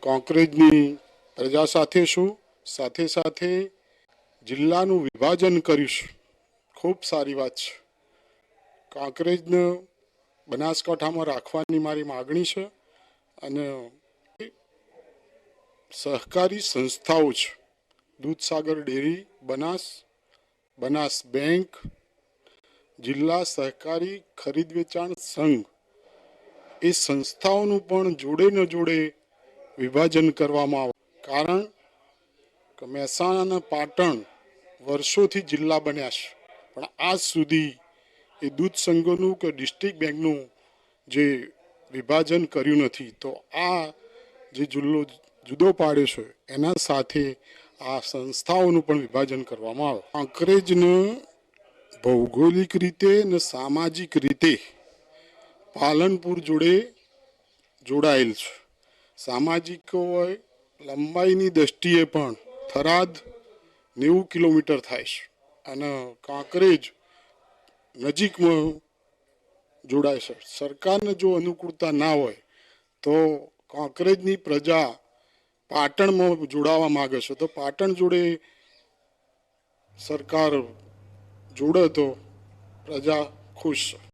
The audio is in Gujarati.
કોંકરેજની પ્રજા સાથે છું સાથે સાથે જિલ્લાનું વિભાજન કરીશું. ખૂબ સારી વાત છે. કાંકરેજને બનાસકાંઠામાં રાખવાની મારી માગણી છે અને સહકારી સંસ્થાઓ છે. દૂધસાગર ડેરી, બનાસ બનાસ બેંક, જિલ્લા સહકારી ખરીદ વેચાણ સંઘ એ સંસ્થાઓનું પણ જોડે ન જોડે વિભાજન કરવામાં આવે. કારણ કે મહેસાણાના પાટણ વર્ષોથી જિલ્લા બન્યા છે. પણ આજ સુધી એ દૂધ સંઘોનું કે ડિસ્ટ્રિક્ટ બેંકનું જે વિભાજન કર્યું નથી, તો આ જે જિલ્લો જુદો પાડ્યો છે, એના સાથે આ સંસ્થાઓનું પણ વિભાજન કરવામાં આવે. અંગ્રેજને ભૌગોલિક રીતે અને સામાજિક રીતે પાલનપુર જોડે જોડાયેલ છે. સામાજિક હોય લંબાઈની દ્રષ્ટિએ પણ થરાદ નેવું કિલોમીટર થાય છે અને કાંકરેજ નજીકમાં જોડાય છે. સરકારને જો અનુકૂળતા ના હોય તો કાંકરેજની પ્રજા પાટણમાં જોડાવા માગે છે. તો પાટણ જોડે સરકાર જોડે તો પ્રજા ખુશ છે.